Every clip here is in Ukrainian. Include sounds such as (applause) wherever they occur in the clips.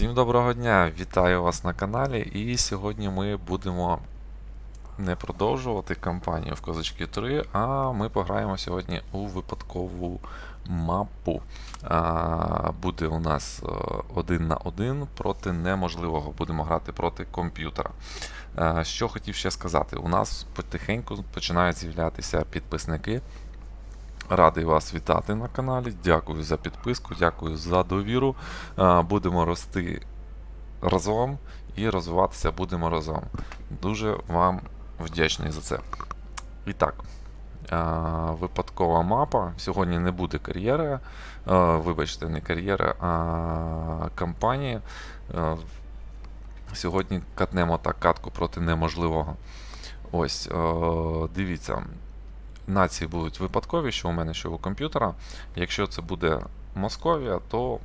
Всім доброго дня! Вітаю вас на каналі. І сьогодні ми будемо не продовжувати кампанію в Козачки 3, а ми пограємо сьогодні у випадкову мапу. А, буде у нас е, один на один проти неможливого. Будемо грати проти комп'ютера. Що хотів ще сказати? У нас потихеньку починають з'являтися підписники. Радий вас вітати на каналі. Дякую за підписку, дякую за довіру. Будемо рости разом і розвиватися будемо разом. Дуже вам вдячний за це. І так, випадкова мапа. Сьогодні не буде кар'єри. Вибачте, не кар'єри, а кампанії. Сьогодні катнемо так катку проти неможливого. Ось, дивіться. Нації будуть випадкові, що у мене, що у комп'ютера. Якщо це буде Московія, то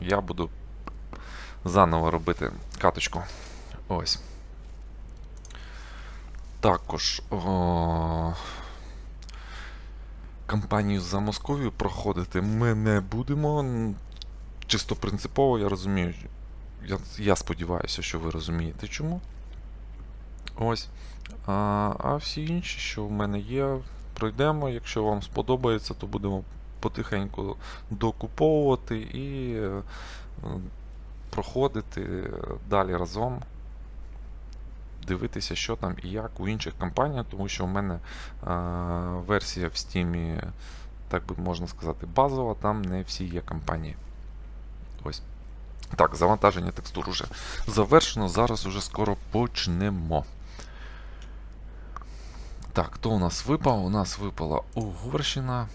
я буду заново робити каточку. Ось. Також о, кампанію за Московію проходити ми не будемо. Чисто принципово, я розумію. Я, я сподіваюся, що ви розумієте чому. Ось. А, а всі інші, що в мене є, пройдемо. Якщо вам сподобається, то будемо потихеньку докуповувати і е, е, проходити далі разом. Дивитися, що там і як у інших компаніях, тому що у мене а, версія в Steam, так би можна сказати, базова, там не всі є компанії. Ось. Так, завантаження текстур уже завершено. Зараз уже скоро почнемо. Так, хто у нас випав? У нас випала Угорщина.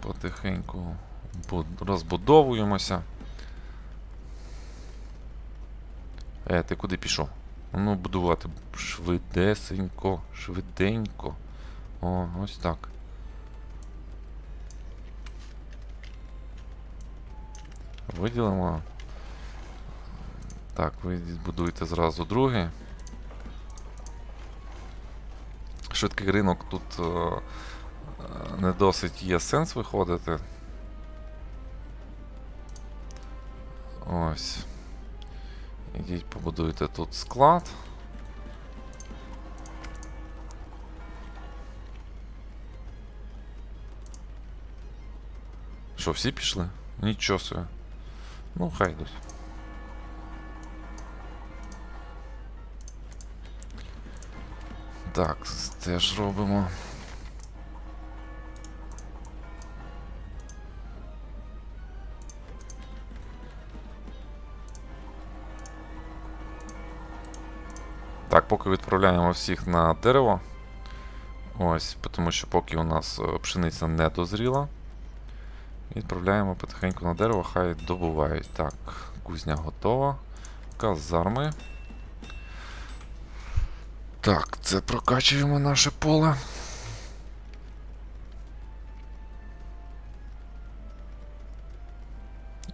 Потихеньку розбудовуємося. Е, ти куди пішов? Ну, будувати швидесенько, швиденько. О, ось так. Виділимо. Так, ви будуєте зразу другий. Швидкий ринок тут е, не досить є сенс виходити. Ось. Ідіть побудуйте тут склад. Що, всі пішли? Нічого собі. Ну, хай йдуть. Так, теж робимо. Так, поки відправляємо всіх на дерево. Ось, тому що поки у нас е, пшениця не дозріла. Відправляємо потихеньку на дерево, хай добувають. Так, кузня готова. Казарми. Так, це прокачуємо наше поле.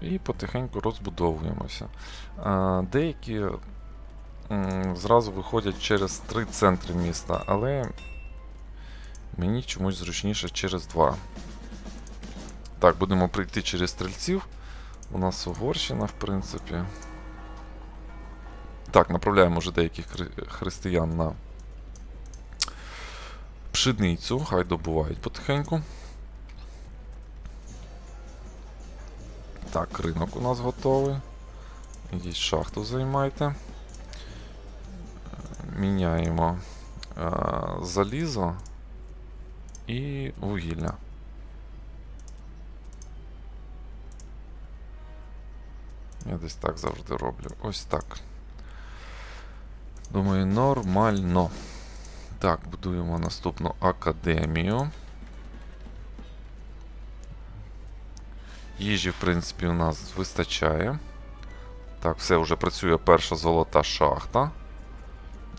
І потихеньку розбудовуємося. Деякі зразу виходять через три центри міста, але мені чомусь зручніше через два. Так, будемо прийти через стрільців. У нас Угорщина, в принципі. Так, направляємо вже деяких християн на пшеницю, хай добувають потихеньку. Так, ринок у нас готовий. Ідіть шахту займайте. Міняємо е, залізо і вугілля. Я десь так завжди роблю. Ось так. Думаю, нормально. Так, будуємо наступну академію. Їжі, в принципі, у нас вистачає. Так, все, вже працює перша золота шахта.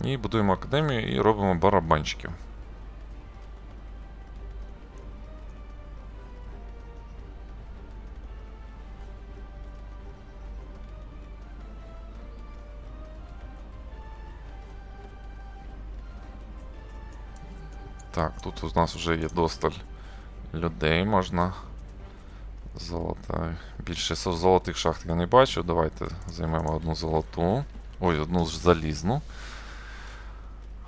І будуємо академію і робимо барабанчиків. Так, тут у нас вже є досталь людей, можна Золота. Більше золотих шахт я не бачу. Давайте займемо одну золоту. Ой, одну залізну.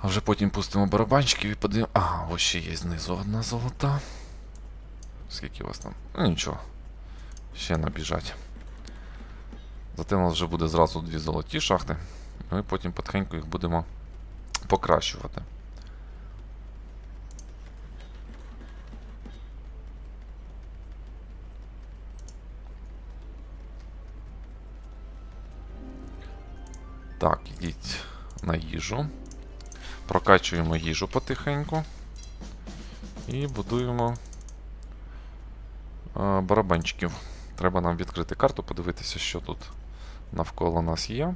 А вже потім пустимо барабанчиків і подивимо. Ага, ось ще є знизу одна золота. Скільки у вас там? Ну нічого. Ще набіжать. Зате у нас вже буде зразу дві золоті шахти. Ми потім потихеньку їх будемо покращувати. Так, на їжу. Прокачуємо їжу потихеньку. І будуємо е, барабанчиків. Треба нам відкрити карту, подивитися, що тут навколо нас є.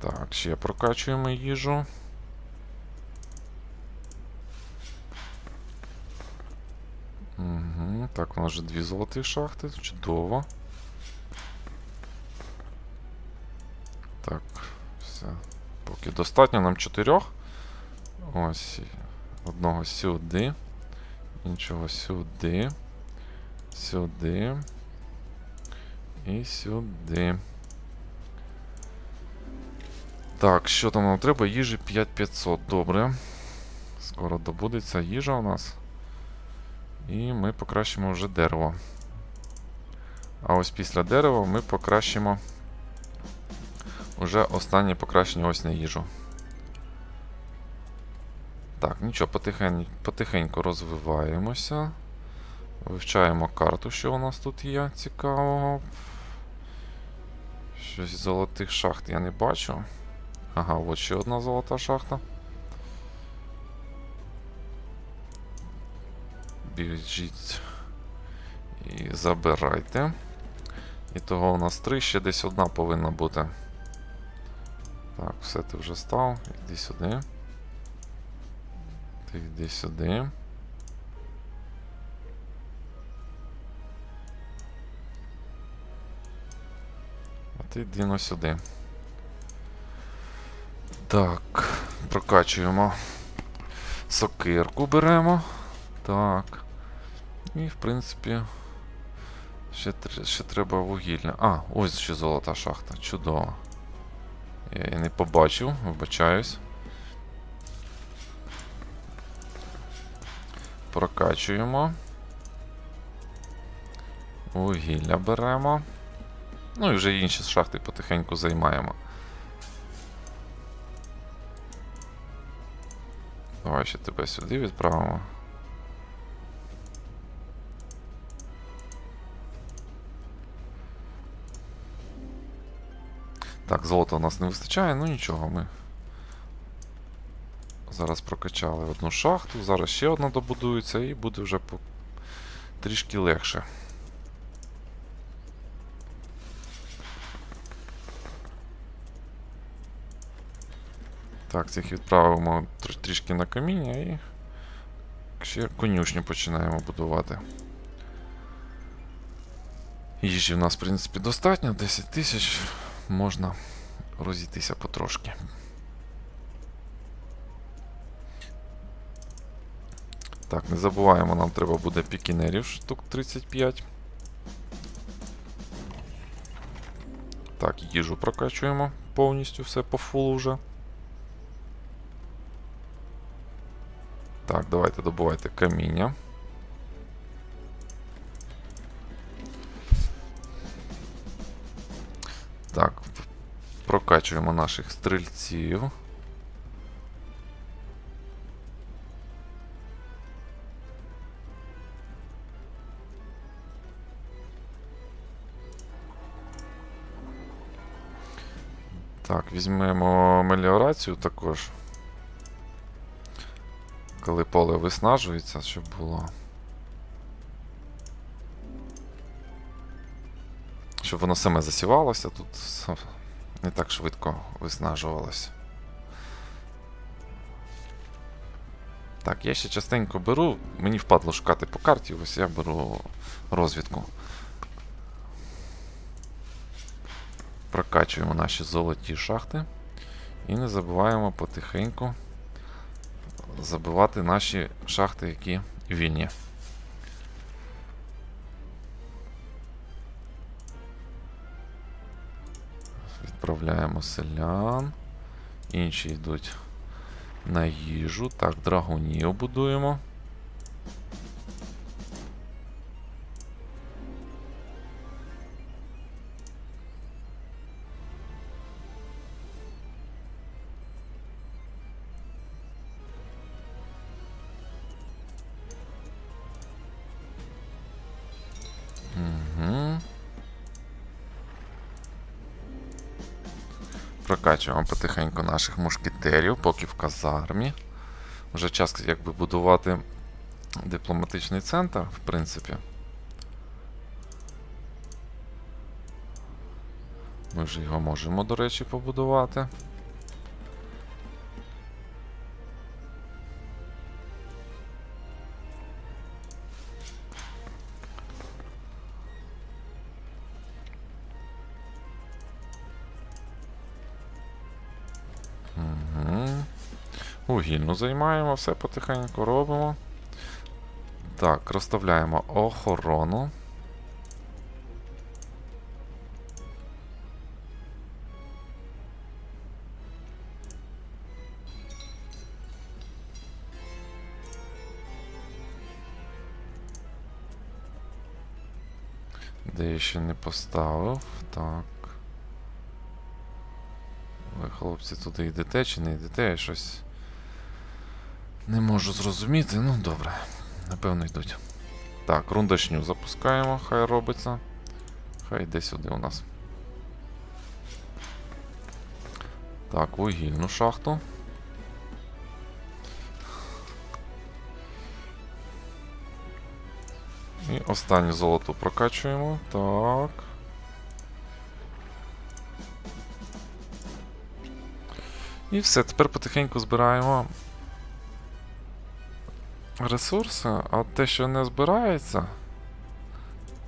Так, ще прокачуємо їжу. Угу. Так, у нас вже дві золоті шахти. Чудово. Так, все. Поки достатньо нам чотирьох. Ось. Одного сюди. Іншого сюди. Сюди. І сюди. Так, що там нам треба? Їжі 5500. Добре. Скоро добудеться їжа у нас. І ми покращимо вже дерево. А ось після дерева ми покращимо уже останнє покращення ось на їжу. Так, нічого, потихень, потихеньку розвиваємося. Вивчаємо карту, що у нас тут є цікавого. Щось золотих шахт я не бачу. Ага, от ще одна золота шахта. Біжіть і забирайте. І того у нас три, ще десь одна повинна бути. Так, все ти вже став. Іди сюди. Ти йди сюди. А ти йди ну сюди. Так, прокачуємо. Сокирку беремо. Так. І, в принципі, ще, ще треба вугілля. А, ось ще золота шахта. Чудово. Я її не побачив, вибачаюсь. Прокачуємо. Вугілля беремо. Ну і вже інші шахти потихеньку займаємо. Давай ще тебе сюди відправимо. Так, золота у нас не вистачає, ну нічого, ми зараз прокачали одну шахту, зараз ще одна добудується і буде вже по... трішки легше. Так, цих відправимо тр- трішки на каміння і ще конюшню починаємо будувати. Їжі в нас, в принципі, достатньо, 10 тисяч можна розійтися потрошки. Так, не забуваємо, нам треба буде пікінерів штук 35. Так, їжу прокачуємо повністю все по фулу вже. Так, давайте добувайте каміння. Прокачуємо наших стрільців. Так, візьмемо меліорацію також. Коли поле виснажується, щоб було. Щоб воно саме засівалося, тут не так швидко виснажувалося. Так, я ще частенько беру, мені впадло шукати по карті, ось я беру розвідку. Прокачуємо наші золоті шахти. І не забуваємо потихеньку забивати наші шахти, які вільні. Відправляємо селян. Інші йдуть на їжу. Так, драгунів будуємо. Прокачуємо потихеньку наших мушкетерів, поки в казармі. Вже час якби будувати дипломатичний центр, в принципі. Ми вже його можемо, до речі, побудувати. Вугільну займаємо, все потихеньку робимо. Так, розставляємо охорону. Де я ще не поставив. Так. Ви, хлопці, туди йдете чи не йдете? Щось не можу зрозуміти. Ну, добре. Напевно, йдуть. Так, рундашню запускаємо, хай робиться. Хай йде сюди у нас. Так, вугільну шахту. І останню золоту прокачуємо. Так. І все, тепер потихеньку збираємо ресурси, а те, що не збирається,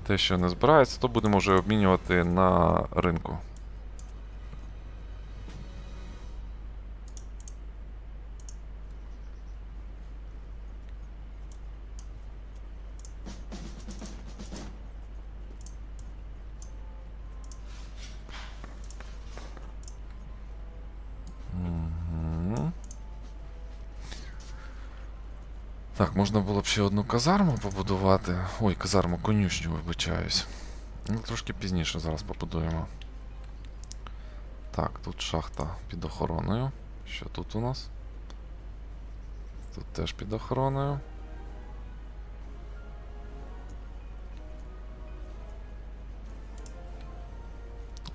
те, що не збирається, то будемо вже обмінювати на ринку. Так, можна було б ще одну казарму побудувати. Ой, казарму, конюшню, вибачаюсь. Ну, трошки пізніше зараз побудуємо. Так, тут шахта під охороною. Що тут у нас? Тут теж під охороною.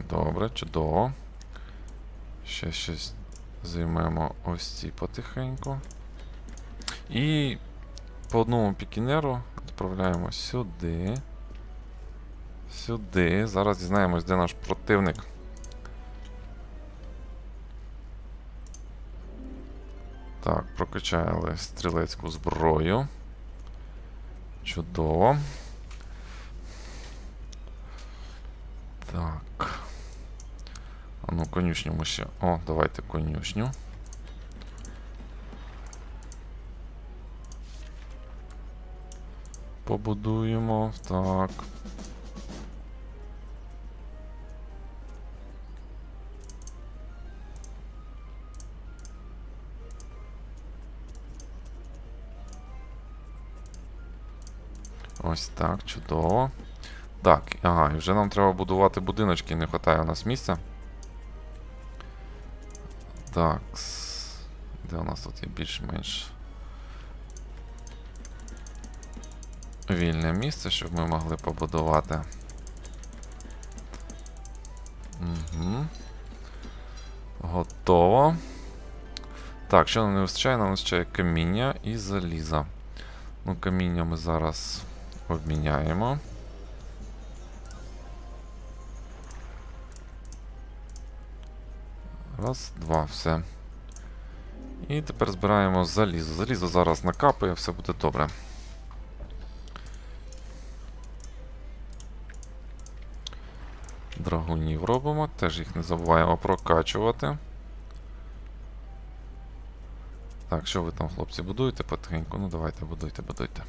Добре, чудово. Ще щось займемо ось ці потихеньку. І по одному пікінеру відправляємо сюди. Сюди. Зараз дізнаємось, де наш противник. Так, прокачали стрілецьку зброю. Чудово. Так. А ну, конюшню ми ще. О, давайте конюшню. Побудуємо. Так. Ось так, чудово. Так, ага, і вже нам треба будувати будиночки, не вистачає у нас місця. Так. Де у нас тут є більш-менш вільне місце, щоб ми могли побудувати. Угу. Готово. Так, що нам не вистачає? Нам вистачає каміння і заліза. Ну, каміння ми зараз обміняємо. Раз, два, все. І тепер збираємо залізо. Залізо зараз накапає, все буде добре. Драгунів робимо, теж їх не забуваємо прокачувати. Так, що ви там, хлопці, будуєте потихеньку? Ну давайте, будуйте, будуйте.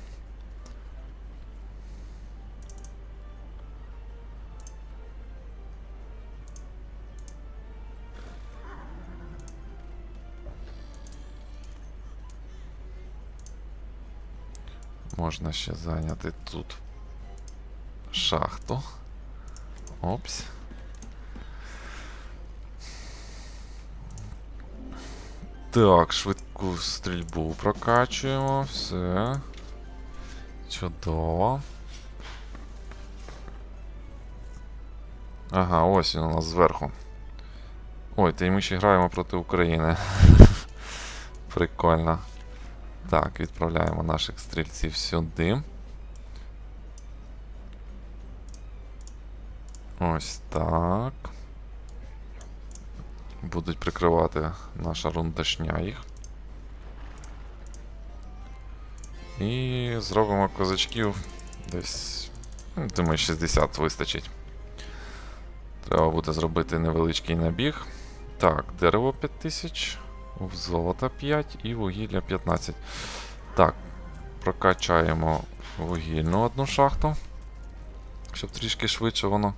Можна ще зайняти тут шахту. Опс. Так, швидку стрільбу прокачуємо. Все. Чудово. Ага, ось він у нас зверху. Ой, та й ми ще граємо проти України. (laughs) Прикольно. Так, відправляємо наших стрільців сюди. Ось так. Будуть прикривати наша рундашня їх. І зробимо козачків десь. ну, Думаю, 60 вистачить. Треба буде зробити невеличкий набіг. Так, дерево 5000, золота 5 і вугілля 15. Так, прокачаємо вугільну одну шахту. Щоб трішки швидше воно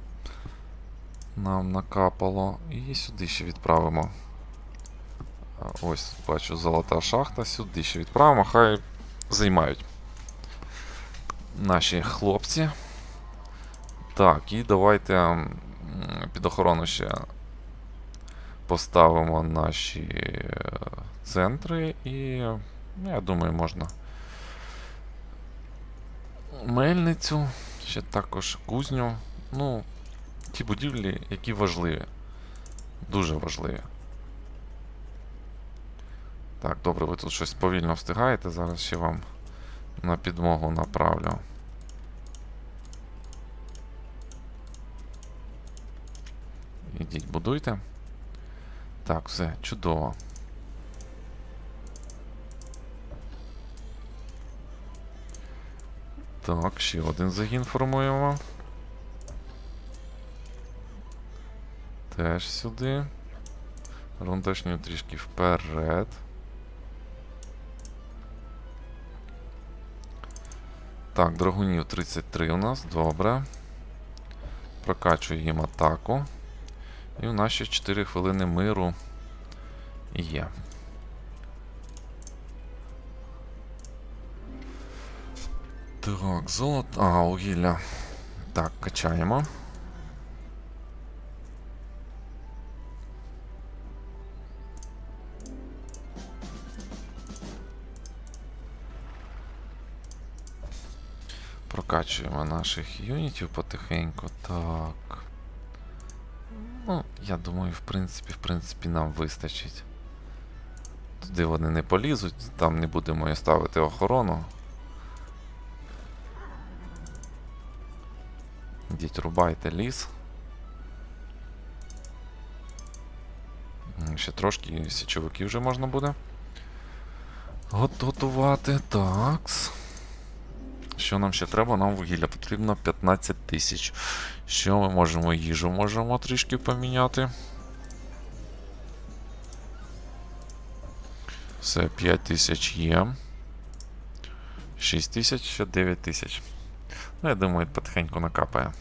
нам накапало. І сюди ще відправимо. Ось, бачу, золота шахта. Сюди ще відправимо, хай займають наші хлопці. Так, і давайте під охорону ще поставимо наші е, центри і, ну, я думаю, можна мельницю, ще також кузню. Ну, ті будівлі, які важливі. Дуже важливі. Так, добре, ви тут щось повільно встигаєте. Зараз ще вам на підмогу направлю. Ідіть, будуйте. Так, все, чудово. Так, ще один загін формуємо. Теж сюди. Рундашню трішки вперед. Так, драгунів 33 у нас, добре. Прокачуємо їм атаку. І у нас ще 4 хвилини миру є. Так, золото. Ага, вугілля. Так, качаємо. Прокачуємо наших юнітів потихеньку. Так. Ну, я думаю, в принципі, в принципі, нам вистачить. Туди вони не полізуть, там не будемо і ставити охорону. Ідіть, рубайте ліс. Ще трошки січовиків вже можна буде. Готувати. Такс. Що нам ще треба? Нам вугілля потрібно 15 тисяч. Що ми можемо? Їжу можемо трішки поміняти. Все, 5 тисяч є. 6 тисяч, ще 9 тисяч. Ну, я думаю, потихеньку накапає.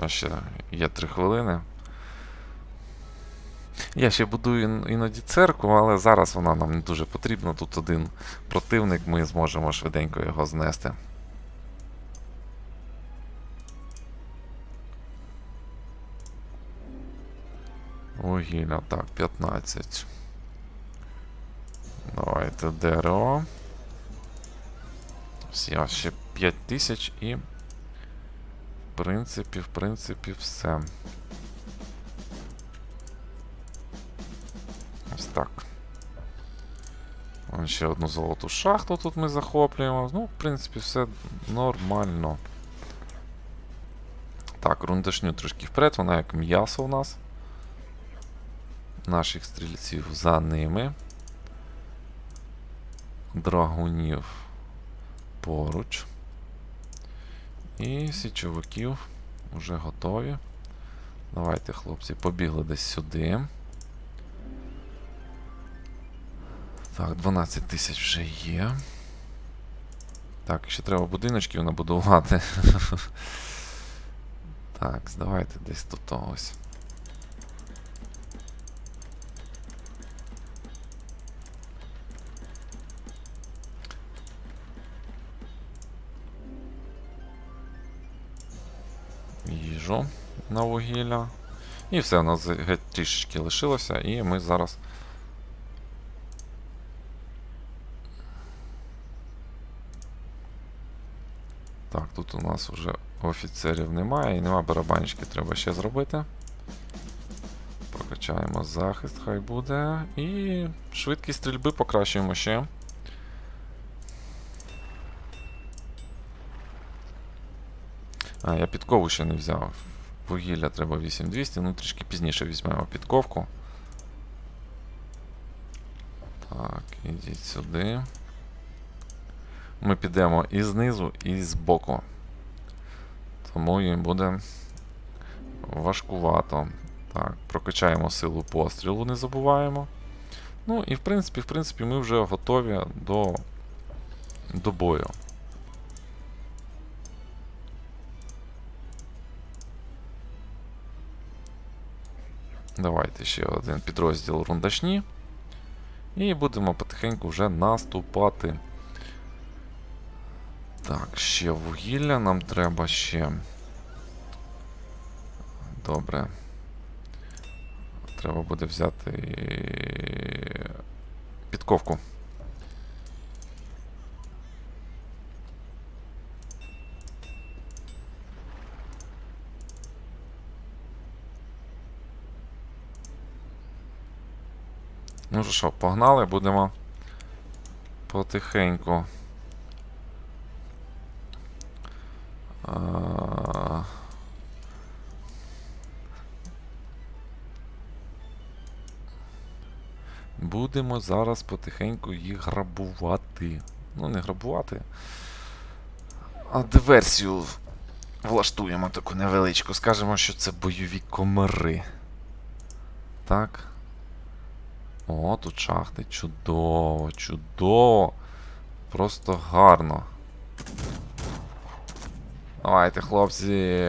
А ще є 3 хвилини. Я ще будую іноді церкву, але зараз вона нам не дуже потрібна. Тут один противник, ми зможемо швиденько його знести. Вугілля, так, 15. Давайте. Всі, а ще 5 тисяч і. В принципі, в принципі, все. Так. Ще одну золоту шахту тут ми захоплюємо. Ну, в принципі, все нормально. Так, рундашню трошки вперед, вона як м'ясо у нас. Наших стрільців за ними. Драгунів поруч. І січовиків вже готові. Давайте, хлопці, побігли десь сюди. Так, 12 тисяч вже є. Так, ще треба будиночків набудувати. (laughs) Так, давайте десь тут ось. Їжу на вугілля. І все, у нас геть трішечки лишилося, і ми зараз. Так, тут у нас вже офіцерів немає і нема барабанчики, треба ще зробити. Прокачаємо захист, хай буде. І швидкість стрільби покращуємо ще. А, я підкову ще не взяв. Вугілля треба 8200, ну трішки пізніше візьмемо підковку. Так, ідіть сюди. Ми підемо і знизу, і збоку. Тому їм буде важкувато. Так, прокачаємо силу пострілу, не забуваємо. Ну і в принципі, в принципі, ми вже готові до, до бою. Давайте ще один підрозділ рундашні. І будемо потихеньку вже наступати. Так, ще вугілля нам треба ще. Добре. Треба буде взяти підковку. Ну що, погнали, будемо потихеньку. Будемо зараз потихеньку їх грабувати. Ну, не грабувати. А диверсію влаштуємо таку невеличку. Скажемо, що це бойові комари. Так. О, тут шахти. Чудово, чудово. Просто гарно. Давайте, хлопці.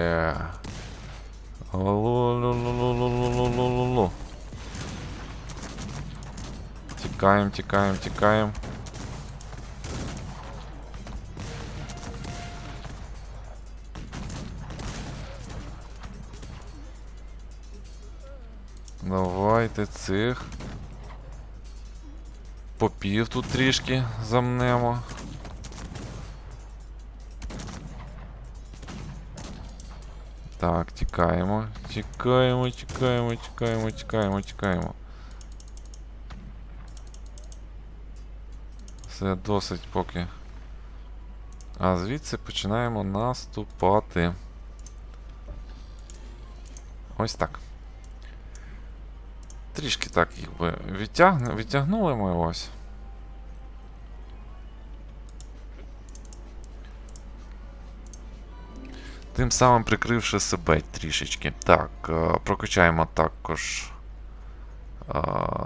Лу-лу-лу-лу-лу-лу-лу-лу-лу. Тікаємо, тікаємо, тікаємо. Давайте цих. Попів тут трішки замнемо. Так, тікаємо. Тікаємо, тікаємо, тікаємо, тікаємо, тікаємо. Все досить поки. А звідси починаємо наступати. Ось так. Трішки так якби відтягну, відтягнули ми ось. Тим самим прикривши себе трішечки. Так, е, прокачаємо також е,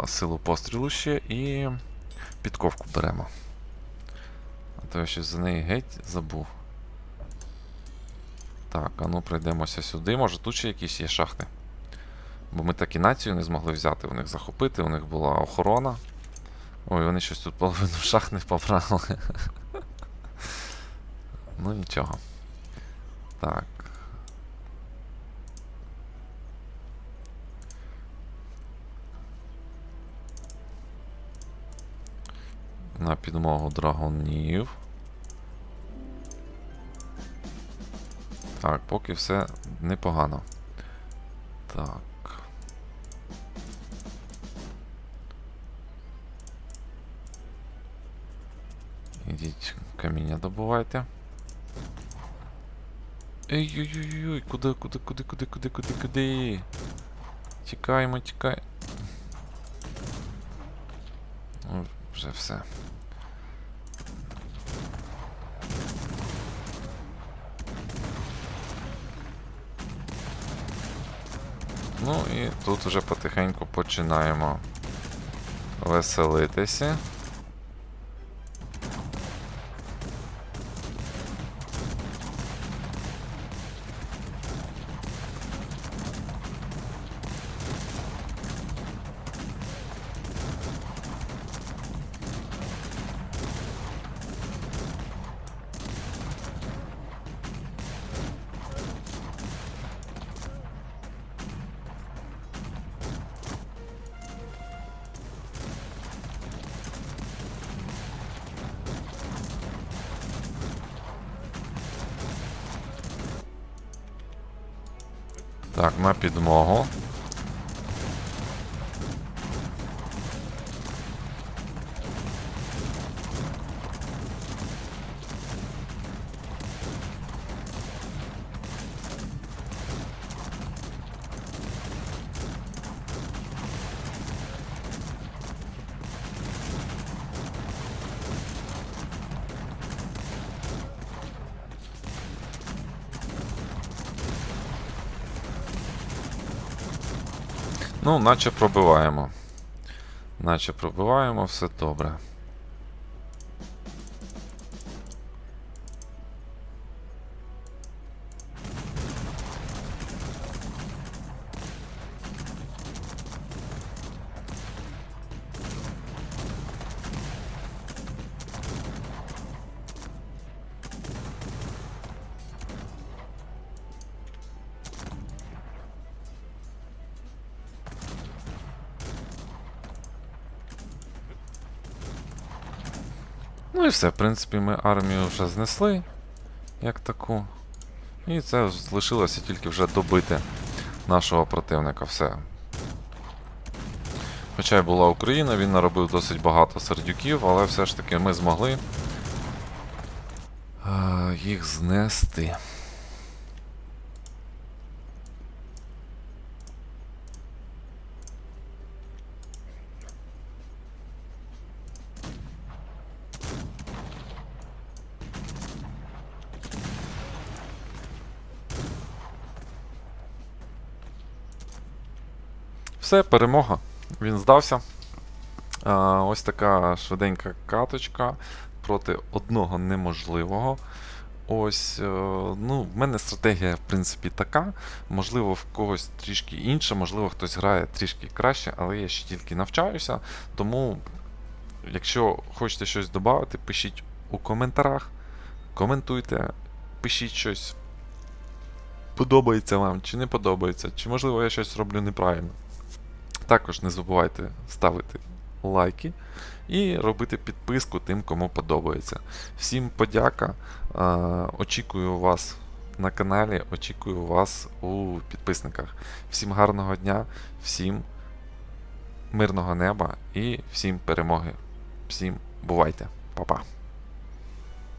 силу пострілу ще і підковку беремо. А то я щось за неї геть забув. Так, а ну пройдемося сюди. Може тут ще якісь є шахти. Бо ми так і націю не змогли взяти, у них захопити, у них була охорона. Ой, вони щось тут половину шахт не побрали. (laughs) ну нічого. Так. На підмогу драгонів. Так, поки все непогано. Так. Ідіть каміння добувайте. Ей-ой-ой-ой, куди, куди, куди, куди, куди, куди, куди? Тікаємо, тікаємо. Ну, вже все. Ну і тут вже потихеньку починаємо веселитися. Підмогу. Наче пробиваємо. Наче пробиваємо, все добре. Ну і все, в принципі, ми армію вже знесли, як таку. І це залишилося тільки вже добити нашого противника. Все. Хоча й була Україна, він наробив досить багато сердюків, але все ж таки ми змогли е, їх знести. Все, перемога. Він здався. А, ось така швиденька каточка проти одного неможливого. Ось, е, ну, в мене стратегія, в принципі, така. Можливо, в когось трішки інша, можливо, хтось грає трішки краще, але я ще тільки навчаюся. Тому, якщо хочете щось додати, пишіть у коментарях, коментуйте, пишіть щось. Подобається вам чи не подобається, чи можливо я щось роблю неправильно. Також не забувайте ставити лайки і робити підписку тим, кому подобається. Всім подяка. Очікую вас на каналі, очікую вас у підписниках. Всім гарного дня, всім мирного неба і всім перемоги. Всім бувайте, Па-па.